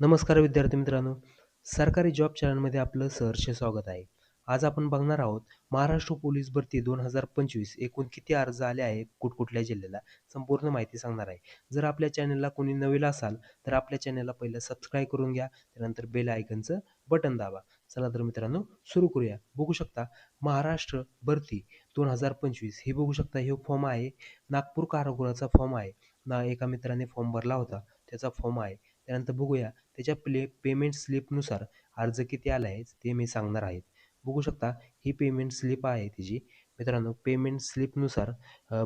नमस्कार विद्यार्थी मित्रांनो. सरकारी जॉब चॅनलमध्ये आपलं सहर्ष स्वागत आहे. आज आपण बघणार आहोत महाराष्ट्र पोलीस भरती दोन हजार पंचवीस एकूण किती अर्ज आले आहे कुठकुठल्या जिल्ह्याला? संपूर्ण माहिती सांगणार आहे. जर आपल्या चॅनलला कोणी नवीन असाल तर आपल्या चॅनलला पहिलं सबस्क्राईब करून घ्या त्यानंतर बेल आयकनचं बटन दाबा. चला तर मित्रांनो सुरू करूया. बघू शकता महाराष्ट्र भरती दोन हजार पंचवीस हे बघू शकता हे फॉर्म आहे. नागपूर कारागृहाचा फॉर्म आहे. ना एका मित्राने फॉर्म भरला होता त्याचा फॉर्म आहे. त्यानंतर बघूया. त्याच्या प्ले पेमेंट स्लिपनुसार अर्ज किती आला आहे ते मी सांगणार आहे. बघू शकता ही पेमेंट स्लिप आहे तिची. मित्रांनो पेमेंट स्लिपनुसार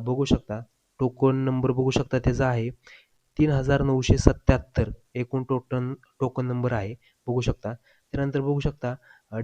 बघू शकता. टोकन नंबर बघू शकता त्याचा आहे. तीन हजार नऊशे सत्याहत्तर एकूण टोटन टोकन नंबर आहे. बघू शकता. त्यानंतर बघू शकता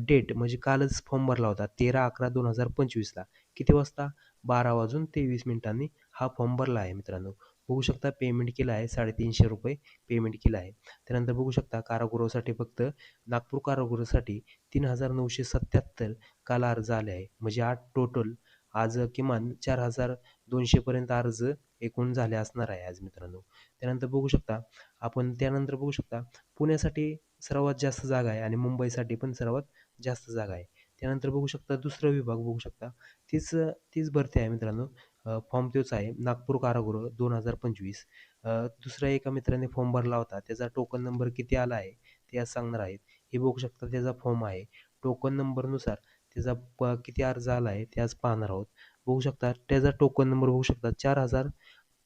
डेट म्हणजे कालच फॉर्म भरला होता तेरा अकरा दोन हजार पंचवीसला. किती वाजता? बारा वाजून तेवीस मिनिटांनी हा फॉर्म भरला आहे मित्रांनो. बघू शकता पेमेंट केलं आहे साडेतीनशे रुपये पेमेंट केलं आहे. त्यानंतर बघू शकता कारागृहासाठी फक्त नागपूर कारागृहासाठी तीन हजार नऊशे सत्याहत्तर काल अर्ज आले आहे. म्हणजे आठ टोटल आज किमान चार हजार दोनशेपर्यंत अर्ज एकूण झाले असणार आहे आज मित्रांनो. त्यानंतर बघू शकता आपण त्यानंतर बघू शकता पुण्यासाठी सर्वात जास्त जागा आहे आणि मुंबईसाठी पण सर्वात जास्त जागा आहे. त्यानंतर बघू शकता दुसरा विभाग बघू शकता. तीच तीच भरती आहे मित्रांनो. फॉर्म तोच आहे. नागपूर कारागृह दोन हजार पंचवीस. दुसऱ्या एका मित्राने फॉर्म भरला होता. त्याचा टोकन नंबर किती आला आहे ते आज सांगणार आहेत. हे बघू शकता त्याचा फॉर्म आहे. टोकन नंबरनुसार त्याचा प किती अर्ज आला आहे ते आज पाहणार आहोत. बघू शकता त्याचा टोकन नंबर बघू शकता. चार हजार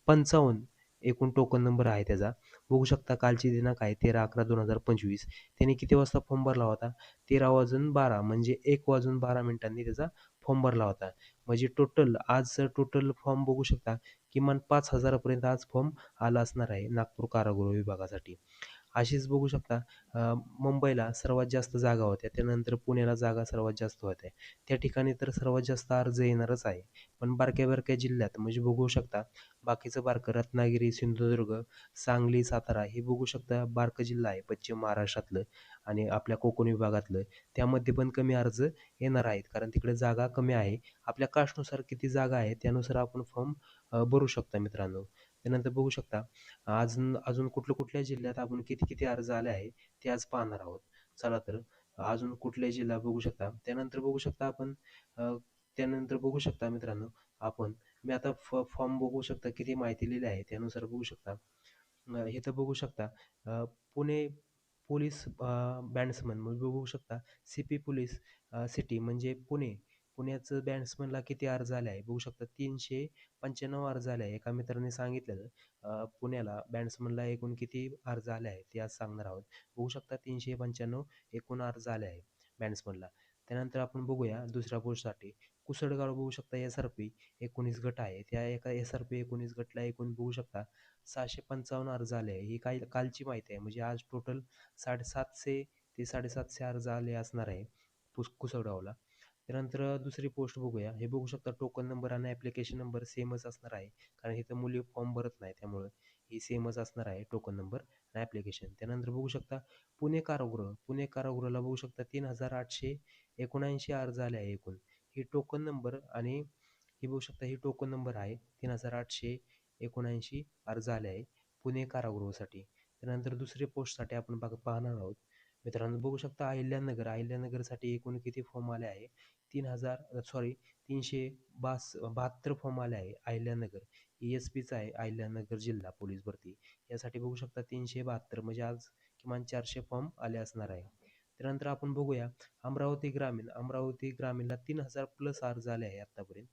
पंचावन्न एकूण टोकन नंबर आहे त्याचा. बघू शकता कालची दिनांक आहे तेरा अकरा दोन हजार पंचवीस. त्याने किती वाजता फॉर्म भरला होता? तेरा वाजून बारा म्हणजे एक वाजून बारा मिनिटांनी त्याचा फॉर्म भरला होता. म्हणजे टोटल आज टोटल फॉर्म बघू शकता किमान पाच हजारापर्यंत आज फॉर्म आला असणार आहे नागपूर कारागृह विभागासाठी. अशीच बघू शकता मुंबईला सर्वात जास्त जागा होत्या. त्यानंतर पुण्याला जागा सर्वात जास्त होत्या. त्या ठिकाणी तर सर्वात जास्त अर्ज येणारच आहे. पण बारक्या बारक्या जिल्ह्यात म्हणजे बघू शकता बाकीचं बारकं रत्नागिरी सिंधुदुर्ग सांगली सातारा हे बघू शकता बारकं जिल्हा आहे पश्चिम महाराष्ट्रातलं आणि आपल्या कोकण विभागातलं. त्यामध्ये पण कमी अर्ज येणार आहेत. कारण तिकडे जागा कमी आहे. आपल्या कास्टनुसार किती जागा आहे त्यानुसार आपण फॉर्म भरू शकता मित्रांनो. त्यानंतर बघू शकता अजून अजून कुठल्या कुठल्या जिल्ह्यात आपण किती किती अर्ज आले आहे ते आज पाहणार आहोत. चला तर अजून कुठल्या जिल्हा बघू शकता? त्यानंतर बघू शकता आपण त्यानंतर बघू शकता मित्रांनो आपण मी आता फ फॉर्म बघू शकता किती माहिती लिहिली आहे त्यानुसार बघू शकता. हे तर बघू शकता पुणे पोलीस बँड्समन म्हणजे बघू शकता सी पी पोलीस सिटी म्हणजे पुणे पुण्याचं बॅट्समनला किती अर्ज आले आहे? बघू शकता तीनशे पंच्याण्णव अर्ज आले आहे. एका मित्राने सांगितलेलं पुण्याला बॅट्समनला एकूण किती अर्ज आले आहे ते आज सांगणार आहोत. बघू शकता तीनशे पंच्याण्णव एकूण अर्ज आले आहे बॅट्समनला. त्यानंतर आपण बघूया दुसऱ्या पोस्टसाठी. कुसडगाव बघू शकता एस आर पी एकोणीस गट आहे. त्या एका एस आर पी एकोणीस गटला एकूण बघू शकता सहाशे पंचावन्न अर्ज आले आहे. ही काही कालची माहिती आहे. म्हणजे आज टोटल साडेसातशे ते साडेसातशे अर्ज आले असणार आहे पुस कुसडगावला त्यानंतर दुसरी पोस्ट बघूया. हे बघू शकता टोकन नंबर आणि ॲप्लिकेशन नंबर सेमच असणार आहे. कारण इथं मुली फॉर्म भरत नाही त्यामुळं ही सेमच असणार आहे टोकन नंबर आणि ॲप्लिकेशन त्यानंतर बघू शकता पुणे कारागृह. पुणे कारागृहाला बघू शकता तीन हजार आठशे एकोणऐंशी अर्ज आले आहे एकूण. ही टोकन नंबर आणि ही बघू शकता ही टोकन नंबर आहे तीन हजार आठशे एकोणऐंशी अर्ज आले आहे पुणे कारागृहासाठी. त्यानंतर दुसरे पोस्टसाठी आपण बघ पाहणार आहोत. मित्रांनो बघू शकता अहिल्यानगर. अहिल्यानगरसाठी एकूण किती फॉर्म आले आहे? तीन हजार सॉरी तीनशे बास बहात्तर फॉर्म आले आहे अहिल्यानगर. ई एस पीचा आहे अहिल्यानगर जिल्हा पोलीस भरती. यासाठी बघू शकता तीनशे बहात्तर म्हणजे आज किमान चारशे फॉर्म आले असणार आहे. त्यानंतर आपण बघूया अमरावती ग्रामीण. अमरावती ग्रामीणला तीन हजार प्लस अर्ज आले आहे आत्तापर्यंत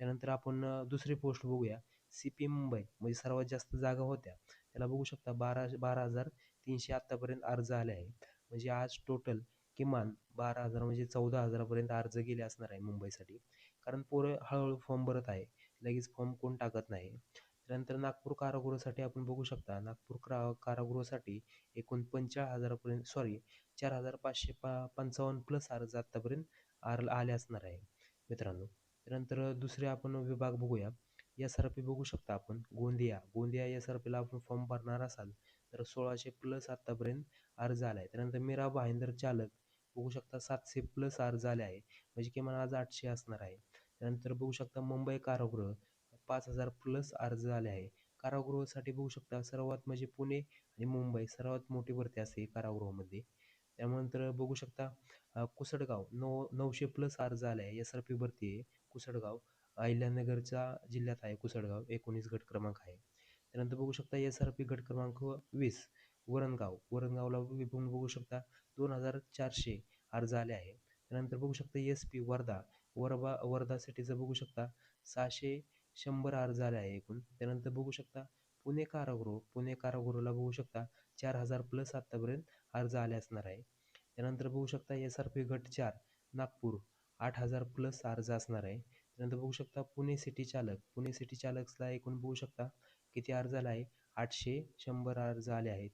त्यानंतर आपण दुसरी पोस्ट बघूया. सी पी मुंबई म्हणजे सर्वात जास्त जागा होत्या. त्याला बघू शकता बारा बारा हजार तीनशे आत्तापर्यंत अर्ज आले आहे. म्हणजे आज टोटल किमान बारा हजार म्हणजे चौदा हजारापर्यंत अर्ज गेले असणार आहे मुंबईसाठी. कारण पोरं हळूहळू फॉर्म भरत आहे. लगेच फॉर्म कोण टाकत नाही. त्यानंतर नागपूर कारागृहासाठी आपण बघू शकता नागपूर क्रा कारागृहासाठी एकूण पंचाळीस हजारापर्यंत सॉरी चार हजार पाचशे पा पंचावन्न प्लस अर्ज आत्तापर्यंत आर आले असणार आहे मित्रांनो. त्यानंतर दुसरे आपण विभाग बघूया. एस आर पी बघू शकता आपण गोंदिया. गोंदिया एस आर पीला आपण फॉर्म भरणार असाल तर सोळाशे प्लस आत्तापर्यंत अर्ज आला आहे त्यानंतर मीरा भाईंदर चालक बघू शकता सातशे प्लस अर्ज आले आहे. म्हणजे किमान आज आठशे असणार आहे. त्यानंतर बघू शकता मुंबई कारागृह पाच हजार प्लस अर्ज आले आहे. कारागृहासाठी बघू शकता सर्वात म्हणजे पुणे आणि मुंबई सर्वात मोठी भरती असते कारागृहामध्ये. त्यानंतर बघू शकता कुसडगाव नऊ नऊशे प्लस अर्ज आले आहे. एस आर पी भरती आहे कुसडगाव अहिल्यानगरच्या जिल्ह्यात आहे कुसडगाव एकोणीस गट क्रमांक आहे. त्यानंतर बघू शकता एस आर पी गट क्रमांक वीस. वरणगाव. वरणगावला विपून बघू शकता दोन हजार चारशे अर्ज आले आहे. त्यानंतर बघू शकता एस पी वर्धा. वरबा वर्धा सिटीचं बघू शकता सहाशे शंभर अर्ज आले आहे एकूण. त्यानंतर बघू शकता पुणे कारागृह. पुणे कारागृहाला बघू शकता चार हजार प्लस आत्तापर्यंत अर्ज आले असणार आहे. त्यानंतर बघू शकता एस आर पी गट चार नागपूर आठ हजार प्लस अर्ज असणार आहे. त्यानंतर बघू शकता पुणे सिटी चालक. पुणे सिटी चालकला एकूण बघू शकता किती अर्ज आला आहे? आठशे शंभर अर्ज आले आहे.